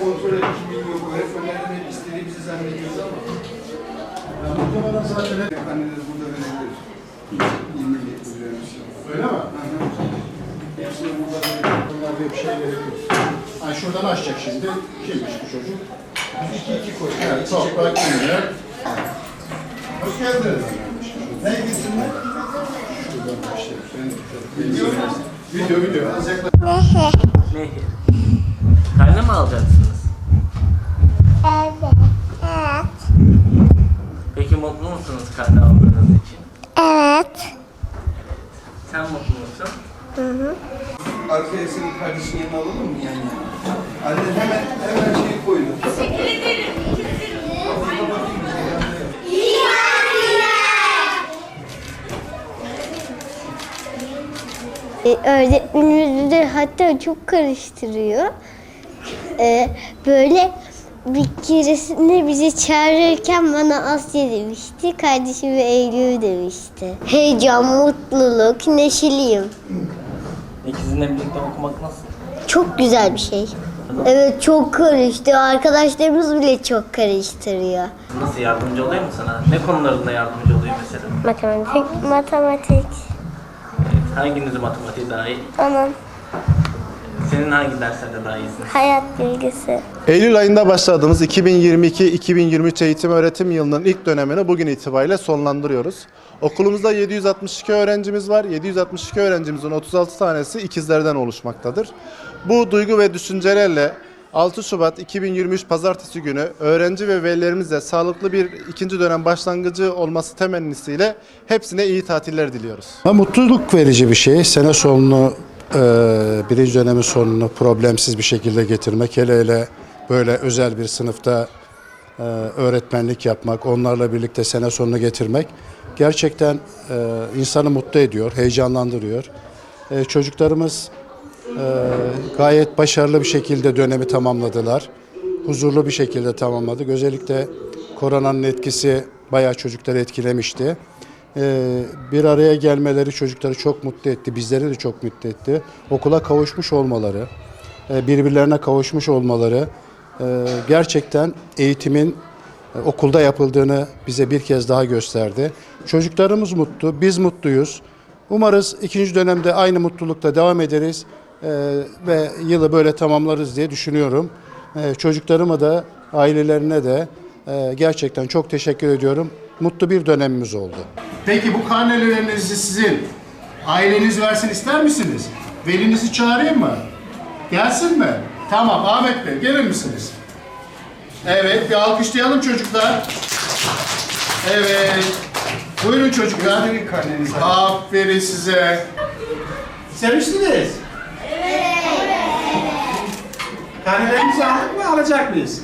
kontrol etmiş bilgi yok. Öğretmenlerden hep istediğimizi zannediyoruz ama. Ya muhtemelen zaten hep Anneler burada verebilir. İlmi getiriyoruz. öyle mi? Hepsini burada verebilir. Bunlar bir şey gerekiyor. Ay şuradan açacak şimdi. Kimmiş bu çocuk? Biz iki iki koyduk. Evet, toprak ünlü. Hoş geldiniz. Ne gitsinler? Şuradan başlayalım. Video, video, video. Az Karne mi alacaksınız? Evet. Evet. Peki mutlu musunuz karne aldığınız için? Evet. Sen mutlu musun? Arkaya senin kardeşin yanına alalım mı yani? Anne hemen hemen şeyi koydu. Teşekkür ederim. Ee, Öğretmenimiz de hatta çok karıştırıyor. Ee, böyle bir keresinde bizi çağırırken bana Asya demişti. Kardeşime Eylül demişti. Heyecan, mutluluk, neşeliyim. İkizinle birlikte okumak nasıl? Çok güzel bir şey. Evet çok karıştı. Arkadaşlarımız bile çok karıştırıyor. Nasıl yardımcı oluyor mu sana? Ne konularında yardımcı oluyor mesela? Matematik. Matematik. Evet, hanginizi matematiğe daha iyi? Onun Senin hangi derslerde daha iyisin? hayat bilgisi. Eylül ayında başladığımız 2022-2023 eğitim öğretim yılının ilk dönemini bugün itibariyle sonlandırıyoruz. Okulumuzda 762 öğrencimiz var. 762 öğrencimizin 36 tanesi ikizlerden oluşmaktadır. Bu duygu ve düşüncelerle 6 Şubat 2023 Pazartesi günü öğrenci ve velilerimizle sağlıklı bir ikinci dönem başlangıcı olması temennisiyle hepsine iyi tatiller diliyoruz. Mutluluk verici bir şey. Sene sonunu, birinci dönemin sonunu problemsiz bir şekilde getirmek. Hele hele böyle özel bir sınıfta e, öğretmenlik yapmak, onlarla birlikte sene sonunu getirmek gerçekten e, insanı mutlu ediyor, heyecanlandırıyor. E, çocuklarımız gayet başarılı bir şekilde dönemi tamamladılar. Huzurlu bir şekilde tamamladık. Özellikle koronanın etkisi bayağı çocukları etkilemişti. Ee, bir araya gelmeleri çocukları çok mutlu etti. Bizleri de çok mutlu etti. Okula kavuşmuş olmaları, e, birbirlerine kavuşmuş olmaları e, gerçekten eğitimin e, okulda yapıldığını bize bir kez daha gösterdi. Çocuklarımız mutlu, biz mutluyuz. Umarız ikinci dönemde aynı mutlulukta devam ederiz e, ve yılı böyle tamamlarız diye düşünüyorum. E, çocuklarıma da, ailelerine de e, gerçekten çok teşekkür ediyorum. Mutlu bir dönemimiz oldu. Peki bu karnelerinizi sizin aileniz versin ister misiniz? Velinizi çağırayım mı? Gelsin mi? Tamam Ahmet Bey gelir misiniz? Evet bir alkışlayalım çocuklar. Evet. Buyurun çocuklar. Gösterin karnenizi. Aferin size. Seviştiniz? Evet. Karnelerimizi aldık mı alacak mıyız?